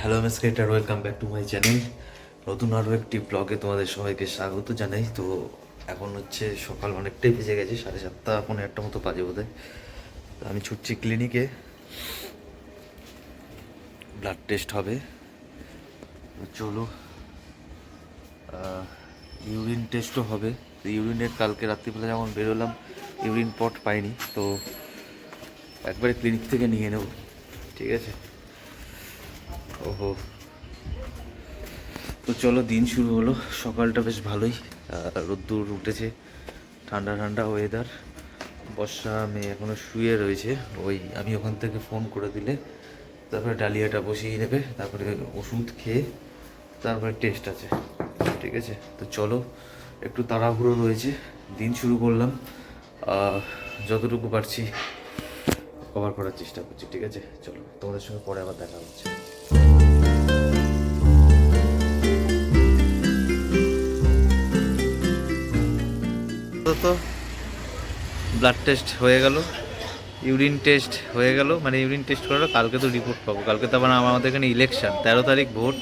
Bindaas creator welcome back to my channel নতুন আরও একটি ব্লগে তোমাদের সবাইকে স্বাগত জানাই। তো এখন হচ্ছে সকাল অনেকটাই বেজে গেছে, সাড়ে সাতটা পনেরো একটা মতো বাজে তো আমি ছুটছি ক্লিনিকে ব্লাড টেস্ট হবে। চলো ইউরিন টেস্টও হবে। তো ইউরিনের কালকে রাত্রিবেলা যেমন বেরোলাম ইউরিন পট পাইনি। তো একবারে ক্লিনিক থেকে নিয়ে নেব। ঠিক আছে? ওহো। তো চলো, দিন শুরু হলো। সকালটা বেশ ভালোই। রোদ্দুর উঠেছে। ঠান্ডা ঠান্ডা ওয়েদার বর্ষা মেয়ে এখনও শুয়ে রয়েছে। ওই আমি ওখান থেকে ফোন করে দিলে, তারপরে ডালিয়াটা বসিয়ে নেবে তারপরে ওষুধ খেয়ে তারপরে টেস্ট আছে। ঠিক আছে? তো চলো, একটু তাড়াহুড়ো রয়েছে। দিন শুরু করলাম। যতটুকু পারছি কভার করার চেষ্টা করছি। ঠিক আছে? চলো, তোমাদের সঙ্গে পরে আবার দেখা হচ্ছে। তো ব্লাড টেস্ট হয়ে গেল ইউরিন টেস্ট হয়ে গেল মানে ইউরিন টেস্ট করার কালকে তো রিপোর্ট পাবো। কালকে তো আবার আমাদের এখানে ইলেকশন তেরো তারিখ ভোট।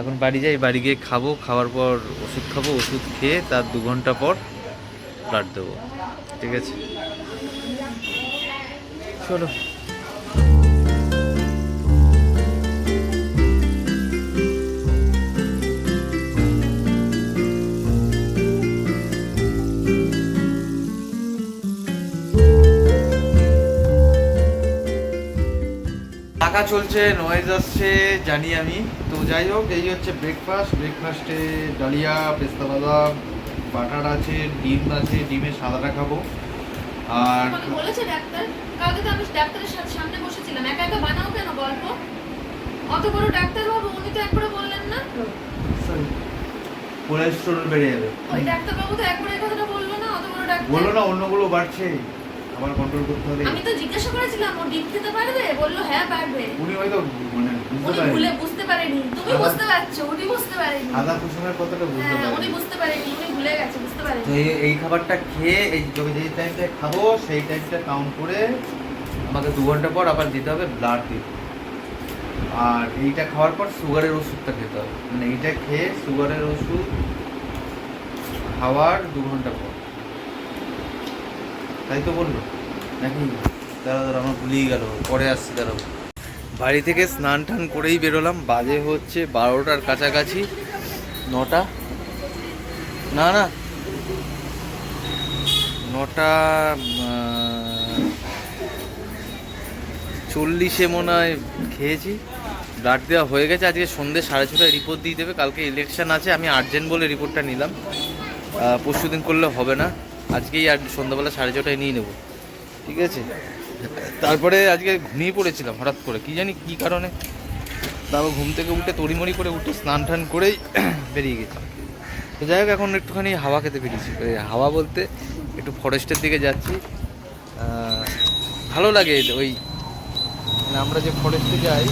এখন বাড়ি যাই, বাড়ি গিয়ে খাব, খাওয়ার পর ওষুধ খাব, ওষুধ খেয়ে তার দু ঘণ্টা পর ব্লাড দেবো। ঠিক আছে? চলো। টাকা চলছে নয়েজ আসছে জানি আমি। তো যাই হোক এই হচ্ছে ব্রেকফাস্ট ব্রেকফাস্টে ডালিয়া পেস্তা বাদাম বাটার আছে ডিম আছে ডিমের সাদাটা খাব। আর আমাকে বলেছে ডাক্তার কালকে তো আমি ডাক্তারের সাথে সামনে বসেছিলাম। একা একা বানাও কেন গল্প? অত বড় ডাক্তার বাবু উনি তো একবারে বললেন না। কোলেস্ট্রল বেড়ে যাবে। ওই ডাক্তার বাবু তো একবারে কথাটা বলল না অত বড় ডাক্তার। বলো না অন্যগুলো বাড়ছে। আবার কন্ট্রোল করতে হবে আমি তো জিজ্ঞাসা করেছিলাম ও ডিম খেতে পারবে? বলল হ্যাঁ পারবে। উনি হয়তো মানে বুঝতে উনি ভুলে পারেন বুঝতে পারেনি। তুমি বুঝতে পারছ উনি বুঝতে পারেনি। আদা কুসুমের কথাটা বুঝতে হ্যাঁ উনি পারেন বুঝতে পারেনি উনি ভুলে গেছে বুঝতে তো পারেনি। এই এই খাবারটা খেয়ে এই যবে যেই টাইমটা খাব সেই টাইমটা কাউন্ট করে আমাকে দু ঘণ্টা পর আবার দিতে হবে ব্লাড দিতে আর এইটা খাওয়ার পর সুগারের ওষুধটা খেতে হবে। মানে এইটা খেয়ে সুগারের ওষুধ খাওয়ার দু ঘণ্টা পর। তাই তো বলল? নাকি? দাঁড়া দাঁড়া আমার ভুলেই গেল। পরে আসছি দাঁড়াবো বাড়ি থেকে স্নান টান করেই বেরোলাম। বাজে হচ্ছে বারোটার কাছাকাছি, নটা। না না। নটা চল্লিশে মনে হয় খেয়েছি। ব্লাড দেওয়া হয়ে গেছে। আজকে সন্ধ্যে সাড়ে ছটায় রিপোর্ট দিয়ে দেবে। কালকে ইলেকশন আছে। আমি আর্জেন্ট বলে রিপোর্টটা নিলাম। পরশু দিন করলে হবে না। আজকেই আর সন্ধ্যাবেলা সাড়ে ছটায় নিয়ে নেব। ঠিক আছে। তারপরে আজকে ঘুমিয়ে পড়েছিলাম হঠাৎ করে। কি জানি কি কারণে। তারপর ঘুম থেকে উঠে তড়িমড়ি করে উঠে স্নান টান করেই বেরিয়ে গেছি। তো যাই হোক, এখন একটুখানি হাওয়া খেতে পেরেছি হাওয়া বলতে একটু ফরেস্টের দিকে যাচ্ছি। ভালো লাগে ওই মানে আমরা যে ফরেস্টে যাই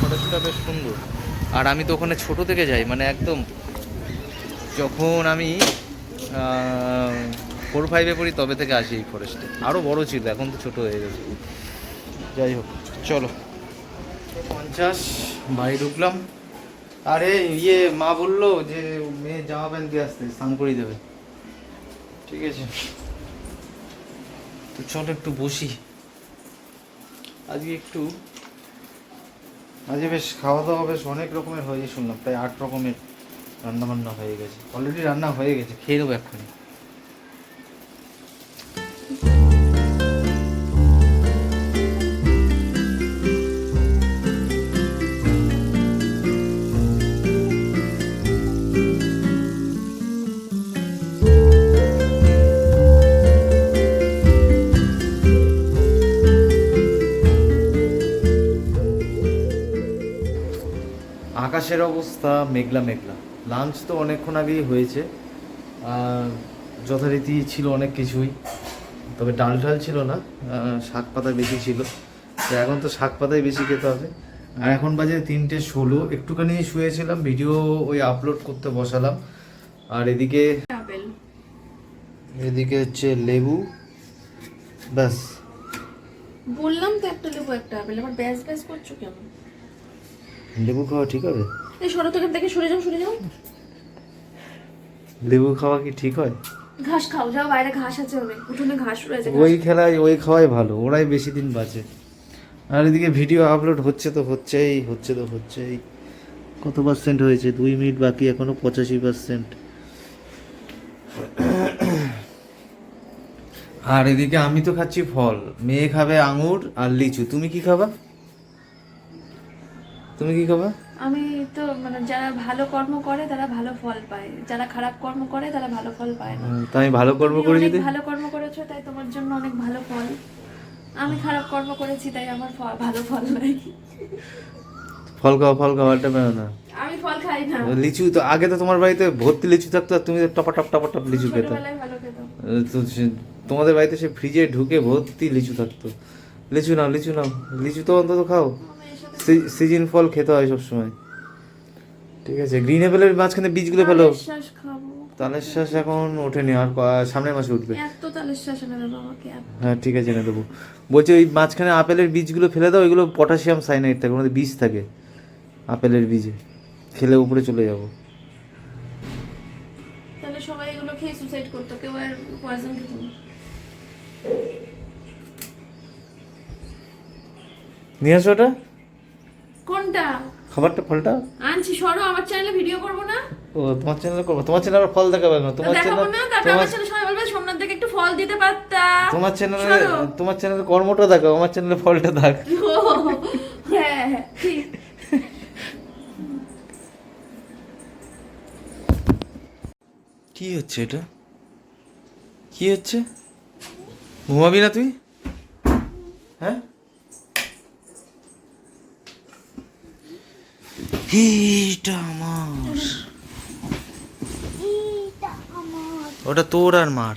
ফরেস্টটা বেশ সুন্দর। আর আমি তো ওখানে ছোট থেকে যাই মানে একদম যখন আমি ফোর ফাইভে পড়ি তবে থেকে আসি এই ফরেস্টে আরও বড় ছিল এখন তো ছোট হয়ে গেছে। যাই হোক চলো। পঞ্চাশ। বাড়ি ঢুকলাম। আরে ইয়ে মা বলল যে মেয়ে জামা প্যান্ট দিয়ে আসতে স্নান করিয়ে দেবে। ঠিক আছে। তো চলো একটু বসি। আজকে একটু আজকে বেশ খাওয়া দাওয়া বেশ অনেক রকমের হয়েছে শুনলাম প্রায় আট রকমের রান্না বান্না হয়ে গেছে। অলরেডি রান্না হয়ে গেছে খেয়ে নেব এক্ষুনি। আকাশের অবস্থা মেঘলা মেঘলা। লাঞ্চ তো অনেকক্ষণ আগেই হয়েছে। যথারীতি ছিল অনেক কিছুই। তবে ডাল ঢাল ছিল না শাক পাতা বেশি ছিল। তো এখন তো শাক পাতাই বেশি খেতে হবে। আর এখন বাজে তিনটে ষোলো। একটুখানি শুয়েছিলাম ভিডিও ওই আপলোড করতে বসালাম। আর এদিকে এদিকে হচ্ছে লেবু। ব্যাস। বললাম তো একটা লেবু একটা আপেল। আমার ব্যাস ব্যাস করছ কেমন লেবু খাওয়া ঠিক হবে? এই সরো থেকে থেকে সরে যাও সরে যাও। লেবু খাওয়া কি ঠিক হয়? ঘাস খাও যাও বাইরে ঘাস আছে অনেক উঠোনে ঘাস রয়েছে ওই খেলায় ওই খাওয়াই ভালো ওরাই বেশি দিন বাঁচে। আর এদিকে ভিডিও আপলোড হচ্ছে তো হচ্ছেই হচ্ছে তো হচ্ছেই। কত পার্সেন্ট হয়েছে? দুই মিনিট বাকি এখনও পঁচাশি পার্সেন্ট আর এদিকে আমি তো খাচ্ছি ফল মেয়ে খাবে আঙুর আর লিচু তুমি কি খাবা? তুমি কি খাবা? আমি তো মানে যারা ভালো কর্ম করে তারা ভালো ফল পায়। যারা খারাপ কর্ম করে তারা ভালো ফল পায় না। তা আমি ভালো কর্ম করে যদি ভালো কর্ম করেছ তাই তোমার জন্য অনেক ভালো ফল। আমি খারাপ কর্ম করেছি তাই আমার ভালো ফল নাই। ফল খাওয়া ফল খাওয়া একটা বেরো না। আমি ফল খাই না। লিচু তো আগে তো তোমার বাড়িতে ভর্তি লিচু থাকতো আর তুমি টপা টপ টপা টপ লিচু খেতে। তো তোমাদের বাড়িতে সে ফ্রিজে ঢুকে ভর্তি লিচু থাকতো। লিচু নাও লিচু নাও। লিচু তো অন্তত খাও। সিজন ফল খেতে হয় সবসময়। ঠিক আছে গ্রিন অ্যাপেলের মাঝখানে বীজগুলো ফেলো। তালের শ্বাস এখন ওঠেনি আর সামনের মাসে উঠবে। এত তালের শ্বাস এনে দেবো আমাকে হ্যাঁ ঠিক আছে এনে দেবো। বলছি ওই মাঝখানে আপেলের বীজগুলো ফেলে দাও ওইগুলো পটাশিয়াম সাইনাইড থাকে ওর বীজ থাকে আপেলের বীজে। খেলে উপরে চলে যাব। তাহলে সবাই এগুলো খেয়ে সুসাইড করতো কেউ আর পয়জন খেত নিয়ে আসো ওটা। কোনটা? খাবারটা ফলটা? আনছি সরো আমার চ্যানেলে ভিডিও করব না? ও তোমার চ্যানেলে করব। তোমার চ্যানেলে ফল দেখাবে না? তোমার চ্যানেল না তারপর আমার চ্যানেলে সবাই বলবে সোমনাথ থেকে একটু ফল দিতে পারতা। তোমার চ্যানেলে তোমার চ্যানেলে কর্মটা দেখাও আমার চ্যানেলে ফলটা দেখ। হ্যাঁ হ্যাঁ ঠিক। কি হচ্ছে এটা? কি হচ্ছে? ঘুমাবি না তুই? হ্যাঁ? এইটা আমার। ওটা তোর আর মার।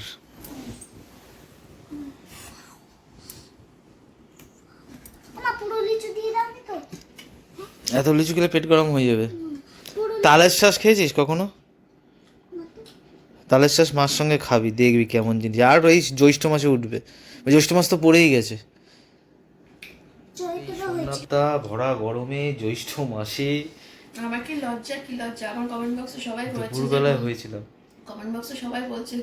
এত লিচু খেলে পেট গরম হয়ে যাবে। তালের শ্বাস খেয়েছিস কখনো? তালের শ্বাস মার সঙ্গে খাবি দেখবি কেমন জিনিস। আর ওই জ্যৈষ্ঠ মাসে উঠবে। জ্যৈষ্ঠ মাস তো পড়েই গেছে। ভরা গরমে জ্যৈষ্ঠ মাসে আমাকে লজ্জা কি লজ্জা? আমার কমেন্ট বক্সে সবাই বলছে দুপুরবেলায় হয়েছিল। কমেন্ট বক্সে সবাই বলছে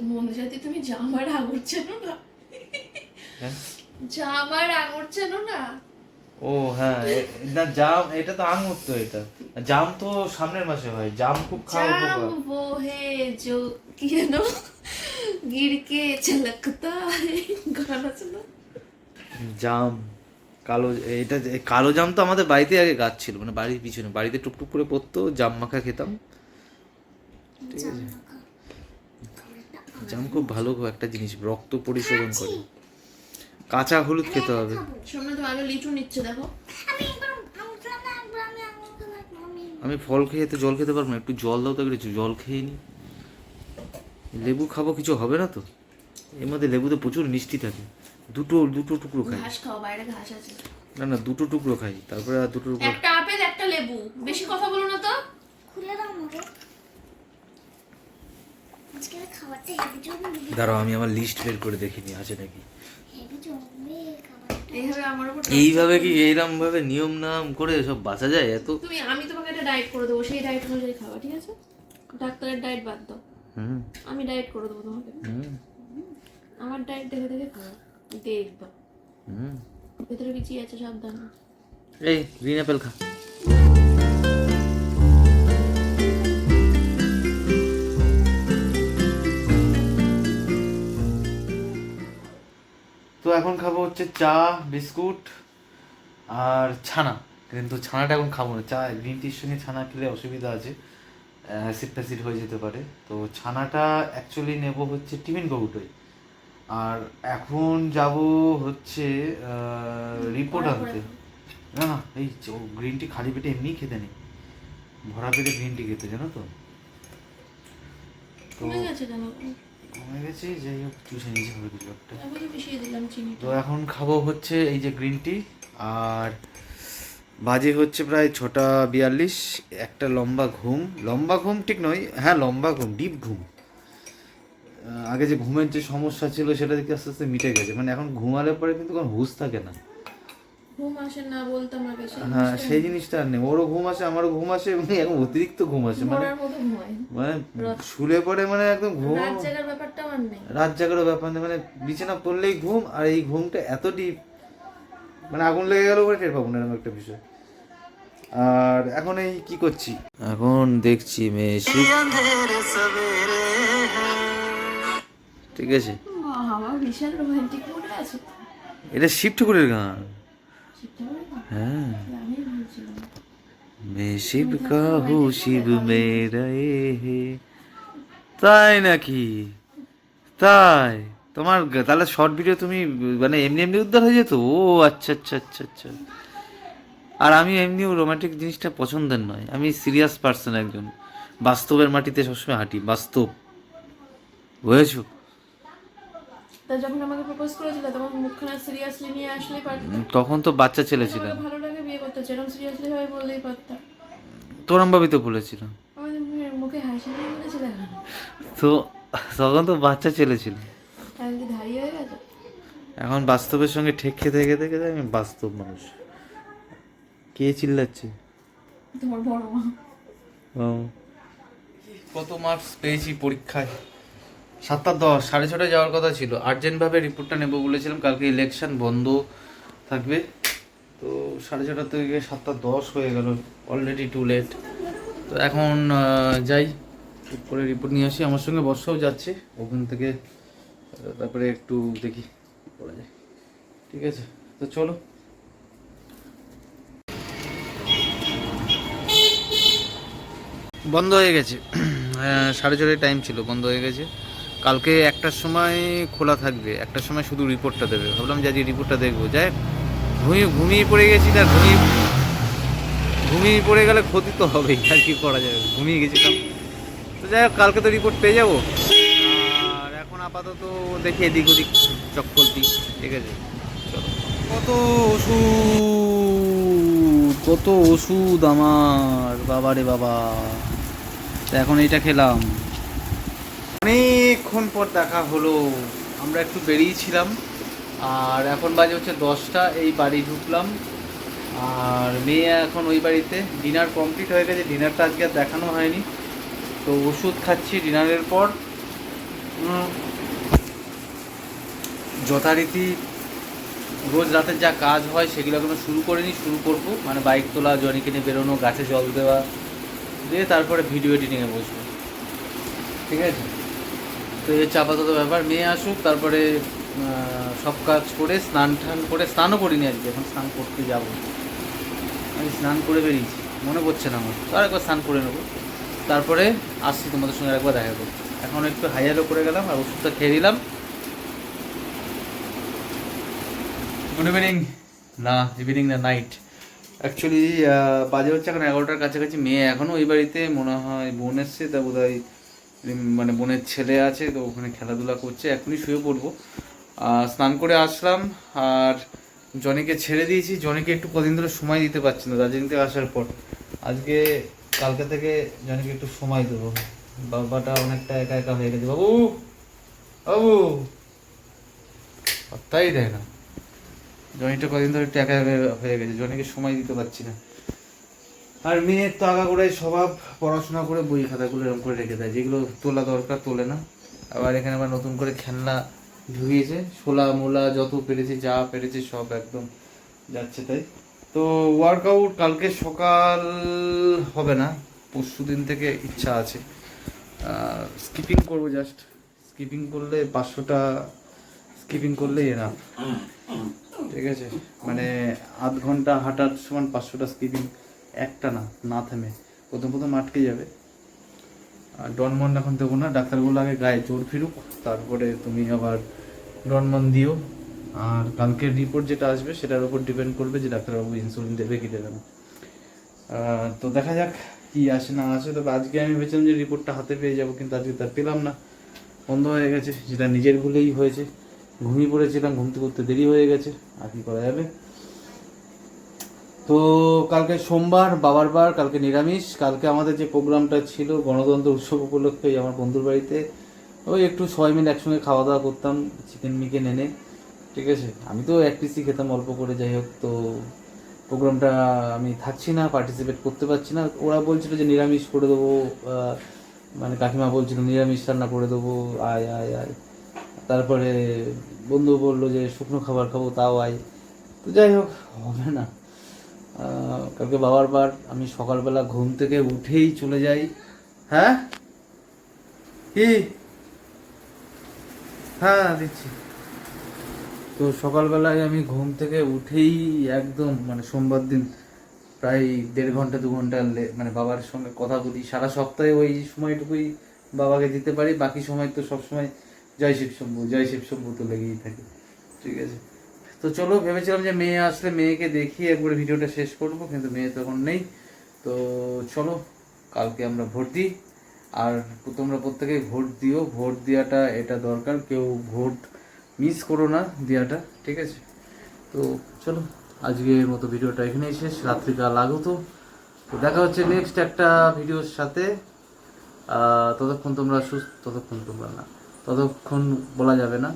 তুমি জামার চেনো না। হ্যাঁ? জামার চেনো না। ও হ্যাঁ না জাম এটা তো আঙুর তো এটা। জাম তো সামনের মাসে হয় জাম খুব খাও জাম জো কি যেন? গিরকে চলকতা গানা জাম। কালো এটা কালো জাম তো আমাদের বাড়িতে আগে গাছ ছিল মানে বাড়ির পিছনে বাড়িতে টুকটুক করে পড়তো জাম মাখা খেতাম। ঠিক আছে? জাম খুব ভালো একটা জিনিস রক্ত পরিশোধন করে। কাঁচা হলুদ খেতে হবে। সামনে তো আগে লিচু নিচ্ছে দেখো। আমি ফল খেয়ে তো জল খেতে পারব না একটু জল দাও তো একটু জল খেয়ে নি। লেবু খাব কিছু হবে না তো? এর মধ্যে লেবুতে প্রচুর মিষ্টি থাকে। দুটো দুটো টুকরো খাই। ঘাস খাও বাইরে ঘাস আছে। না না দুটো টুকরো খাই। তারপরে আর দুটো টুকরো একটা আপেল একটা লেবু। বেশি কথা বলো না তো। খুলে দাও আমাকে। দাঁড়াও আমি আমার লিস্ট বের করে দেখিনি আছে নাকি? এইভাবে কি এইরকম ভাবে নিয়ম নাম করে সব বাঁচা যায়? এত তুমি আমি তোমাকে একটা ডায়েট করে দেবো সেই ডায়েট অনুযায়ী খাওয়া ঠিক আছে? ডাক্তারের ডায়েট বাদ দাও। হুম। আমি ডায়েট করে দেবো তোমাকে। হুম। আমার ডায়েট দেখে দেখে খাওয়া গ্রিন অ্যাপেল খা। তো এখন খাব হচ্ছে চা, বিস্কুট আর ছানা। কিন্তু ছানাটা এখন খাব না। চা গ্রিন টির সঙ্গে ছানা খেলে অসুবিধা আছে। অ্যাসিড ফ্যাসিড হয়ে যেতে পারে। তো ছানাটা অ্যাকচুয়ালি নেব হচ্ছে টিফিন কৌটোয়। আর এখন যাব হচ্ছে রিপোর্ট আনতে। না না এই গ্রিন টি খালি পেটে এমনিই খেতে নেই। ভরা পেটে গ্রিন টি খেতে জানো তো? তো কমে গেছে যাই হোক চুষে নিয়েছে হবে কিছু একটা। তো এখন খাব হচ্ছে এই যে গ্রিন টি আর বাজে হচ্ছে প্রায় ছটা বিয়াল্লিশ একটা লম্বা ঘুম। লম্বা ঘুম ঠিক নয় হ্যাঁ লম্বা ঘুম ডিপ ঘুম। আগে যে ঘুমের যে সমস্যা ছিল সেটা দেখে আস্তে আস্তে মিটে গেছে। মানে এখন ঘুমালে পরে কিন্তু কোনো হুঁশ থাকে না। ঘুম আসে না বলতাম আগে হ্যাঁ সেই জিনিসটা আর নেই। ওরও ঘুম আসে আমারও ঘুম আসে এবং এখন অতিরিক্ত ঘুম আসে। মানে মরার মতো ঘুমায় মানে শুলে পরে মানে একদম ঘুম রাত জাগার ব্যাপারটা আমার নেই। রাত জাগারও ব্যাপার নেই। মানে বিছানা পড়লেই ঘুম আর এই ঘুমটা এত ডিপ মানে আগুন লেগে গেল বলে টের পাবো না এরকম একটা বিষয়। আর এখন এই কি করছি? এখন দেখছি মেয়ে ঠিক আছে? এটা শিব ঠাকুরের গান। হ্যাঁ। মে শিব কাহু শিব মেরে হে। তাই নাকি? তাই। তোমার তাহলে শর্ট ভিডিও তুমি মানে এমনি এমনি উদ্ধার হয়ে যেত? ও আচ্ছা আচ্ছা আচ্ছা আচ্ছা। আর আমি এমনিও রোম্যান্টিক জিনিসটা পছন্দের নয়। আমি সিরিয়াস পার্সন একজন। বাস্তবের মাটিতে সবসময় হাঁটি। বাস্তব। বুঝেছ? তা যখন আমাকে প্রপোজ করেছিল তখন মুখখানা সিরিয়াসলি নিয়ে পারতাম। তখন তো বাচ্চা ছেলে আমাকে ভালো লাগে বিয়ে করতে সিরিয়াসলি ভাবে বললেই পারতাম। তোরম ভাবি তো বলেছিলাম আমাদের মুখে- হাসি নিয়ে বলেছিল এখন। তো তখন তো বাচ্চা ছেলে ছিল। এখন কি ধারি হয়ে গেছে? এখন বাস্তবের সঙ্গে ঠেক খেতে খেতে খেতে আমি বাস্তব মানুষ। কে চিল্লাচ্ছে? তোমার বড় মা। কত মার্কস পেয়েছি পরীক্ষায়। সাতটা দশ, সাড়ে ছটায় যাওয়ার কথা ছিল। আর্জেন্টভাবে রিপোর্টটা নেব বলেছিলাম, কালকে ইলেকশন বন্ধ থাকবে। তো সাড়ে ছটা থেকে সাতটা দশ হয়ে গেল অলরেডি টু লেট তো এখন যাই করে রিপোর্ট নিয়ে আসি। আমার সঙ্গে বর্ষাও যাচ্ছে, ওখান থেকে তারপরে একটু দেখি করা যায় ঠিক আছে? তো চলো। বন্ধ হয়ে গেছে। সাড়ে ছটায় টাইম ছিল, বন্ধ হয়ে গেছে। কালকে একটার সময় খোলা থাকবে একটার সময় শুধু রিপোর্টটা দেবে। ভাবলাম যে আজকে রিপোর্টটা দেখব। যাই ঘুমিয়ে ঘুমিয়ে পড়ে গেছি তার ঘুমিয়ে ঘুমিয়ে পড়ে গেলে ক্ষতি তো হবেই, আর কি করা যাবে? ঘুমিয়ে গেছিলাম। তো যাই হোক, কালকে তো রিপোর্ট পেয়ে যাব। আর এখন আপাতত দেখি এদিক ওদিক চক্করটি ঠিক আছে? কত ওষুধ কত ওষুধ আমার বাবা। রে বাবা এখন এইটা খেলাম। অনেকক্ষণ পর দেখা হলো। আমরা একটু বেরিয়েছিলাম আর এখন বাজে হচ্ছে দশটা, এই বাড়ি ঢুকলাম। আর মেয়ে এখন ওই বাড়িতে। ডিনার কমপ্লিট হয়ে গেছে, ডিনারটা আজকে আর দেখানো হয়নি। তো ওষুধ খাচ্ছি ডিনারের পর। যথারীতি রোজ রাতের যা কাজ হয় সেগুলো এখনও শুরু করিনি, শুরু করব। মানে বাইক তোলা জনিকে নিয়ে বেরোনো, গাছে জল দেওয়া, দিয়ে তারপরে ভিডিও এডিটিংয়ে বসবো। ঠিক আছে? তো এই হচ্ছে আপাতত ব্যাপার। মেয়ে আসুক, তারপরে সব কাজ করে, স্নান টান করে, স্নানও করিনি আজকে, এখন স্নান করতে যাব। আমি স্নান করে বেরিয়েছি, মনে পড়ছে না আমার। তো আরেকবার স্নান করে নেব। তারপরে আসছি তোমাদের সঙ্গে একবার দেখা করব এখন একটু হাইয়ারও করে গেলাম, আর ওষুধটা খেয়ে দিলাম গুড ইভিনিং না ইভিনিং না নাইট অ্যাকচুয়ালি বাজে হচ্ছে এখন এগারোটার কাছাকাছি। মেয়ে এখনও ওই বাড়িতে, মনে হয় বোন এসছে, তা বোধ হয় মানে বোনের ছেলে আছে, তো ওখানে খেলাধুলা করছে, এখনই শুয়ে পড়ব। স্নান করে আসলাম, আর জনিকে ছেড়ে দিয়েছি। জনিকে একটু কদিন ধরে সময় দিতে পারছি না দার্জিলিং থেকে আসার পর। আজকে কালকে থেকে জনিকে একটু সময় দেবো। বাবাটা অনেকটা একা একা হয়ে গেছে। বাবু! বাবু! তাই দেয় না। জনিটা কদিন ধরে একটু একা একা হয়ে গেছে, জনিকে সময় দিতে পারছি না। আর মেয়ের তো আগাগোড়াই স্বভাব, পড়াশোনা করে বই খাতাগুলো এরকম করে রেখে দেয়, যেগুলো তোলা দরকার তোলে না। আবার এখানে আবার নতুন করে খেলনা ঢুকিয়েছে শোলা মোলা, যত পেরেছে, যা পেরেছে সব একদম যাচ্ছে তাই। তো ওয়ার্কআউট কালকে সকাল হবে না, পরশু দিন থেকে ইচ্ছা আছে। স্কিপিং করব জাস্ট স্কিপিং করলে পাঁচশোটা স্কিপিং করলেই এনা ঠিক আছে? মানে আধ ঘণ্টা হাঁটার সমান পাঁচশোটা স্কিপিং একটা না না থেমে। প্রথম প্রথম আটকে যাবে। আর ডনমন এখন দেবো না, ডাক্তারগুলো আগে গায়ে জোর ফিরুক, তারপরে তুমি আবার ডনমন দিও। আর কালকের রিপোর্ট যেটা আসবে, সেটার উপর ডিপেন্ড করবে যে ডাক্তারবাবু ইনসুলিন দেবে কি দেবে না। তো দেখা যাক কি আসে না আসে, তবে আজকে আমি ভেবেছিলাম যে রিপোর্টটা হাতে পেয়ে যাব, কিন্তু আজকে তার পেলাম না। বন্ধ হয়ে গেছে, যেটা নিজের ভুলেই হয়েছে। ঘুমিয়ে পড়েছিলাম, ঘুমতে করতে দেরি হয়ে গেছে, আর কি করা যাবে? তো কালকে সোমবার, বাবার বার, কালকে নিরামিষ। কালকে আমাদের যে প্রোগ্রামটা ছিল, গণতন্ত্র উৎসব উপলক্ষে আমার বন্ধুর বাড়িতে, ওই একটু সবাই মিলে একসঙ্গে খাওয়া দাওয়া করতাম চিকেন মিকেন এনে, ঠিক আছে? আমি তো এক পিসি খেতাম অল্প করে, যাই হোক, তো প্রোগ্রামটা আমি থাকছি না পার্টিসিপেট করতে পারছি না। ওরা বলছিল যে নিরামিষ করে দেবো মানে কাকিমা বলছিল নিরামিষ রান্না করে দেবো, আয় আয় আয়। তারপরে বন্ধু বলল যে শুকনো খাবার খাব, তাও আয়। তো যাই হোক, হবে না। কালকে বাবার বার আমি সকালবেলা ঘুম থেকে উঠেই চলে যাই। হ্যাঁ? কি? হ্যাঁ দিচ্ছি। তো সকালবেলায় আমি ঘুম থেকে উঠেই একদম মানে সোমবার দিন প্রায় দেড় ঘণ্টা, দু ঘণ্টা মানে বাবার সঙ্গে কথা বলি। সারা সপ্তাহে ওই সময়টুকুই বাবাকে দিতে পারি। বাকি সময় তো সবসময় জয় শিব শম্ভু, জয় শিব শম্ভু তো লেগেই থাকে। ঠিক আছে? তো চলো, ভেবেছিলাম যে মেয়ে আসলে মেয়েকে দেখিয়ে একবার ভিডিওটা শেষ করব, কিন্তু মেয়ে তখন নেই। তো চলো, কালকে আমরা ভোট দিই। আর তোমরা প্রত্যেকেই ভোট দিও, ভোট দেওয়াটা এটা দরকার, কেউ ভোট মিস করো না দেওয়াটা, ঠিক আছে? তো চলো, আজকের মতো ভিডিওটা এখানেই শেষ, রাত্রিকাল আগত। তো দেখা হচ্ছে নেক্সট একটা ভিডিওর সাথে। ততক্ষণ তোমরা সুস্থ, ততক্ষণ তোমরা না, ততক্ষণ বলা যাবে না।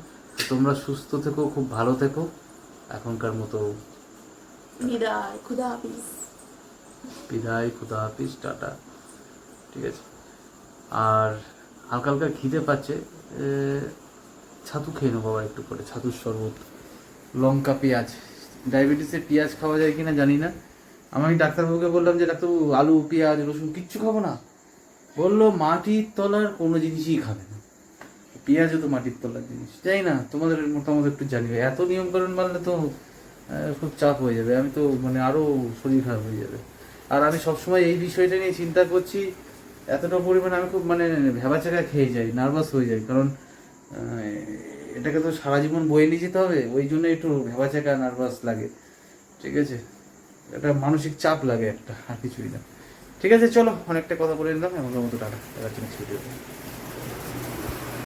তোমরা সুস্থ থেকো, খুব ভালো থেকো। এখনকার মতো বিদায় খুদা হাফিজ। বিদায় খুদা হাফিজ টাটা। ঠিক আছে। আর হালকা হালকা খিদে পাচ্ছে ছাতু খেয়ে নেব বাবা একটু করে ছাতুর শরবত লঙ্কা পেঁয়াজ। ডায়াবেটিসে পেঁয়াজ খাওয়া যায় কিনা জানি না। আমি ডাক্তারবাবুকে বললাম যে ডাক্তারবাবু আলু পেঁয়াজ রসুন কিচ্ছু খাব না? বলল মাটির তলার কোনো জিনিসই খাবে না। পেঁয়াজও তো মাটির তলার জিনিস। যাই না, তোমাদের মতামত একটু জানিবে এত নিয়মকানুন মানলে তো খুব চাপ হয়ে যাবে। আমি তো মানে আরও শরীর খারাপ হয়ে যাবে। আর আমি সবসময় এই বিষয়টা নিয়ে চিন্তা করছি, এতটা পরিমাণে আমি খুব মানে ভেবাচাকা খেয়ে যাই, নার্ভাস হয়ে যাই। কারণ এটাকে তো সারা জীবন বয়ে নিয়ে যেতে হবে, ওই জন্য একটু ভেবাচাকা, নার্ভাস লাগে। ঠিক আছে? একটা মানসিক চাপ লাগে একটা, আর কিছুই না। ঠিক আছে, চলো, অনেকটা কথা বলে নিলাম। এমন মতো দেখার জন্য ভিডিও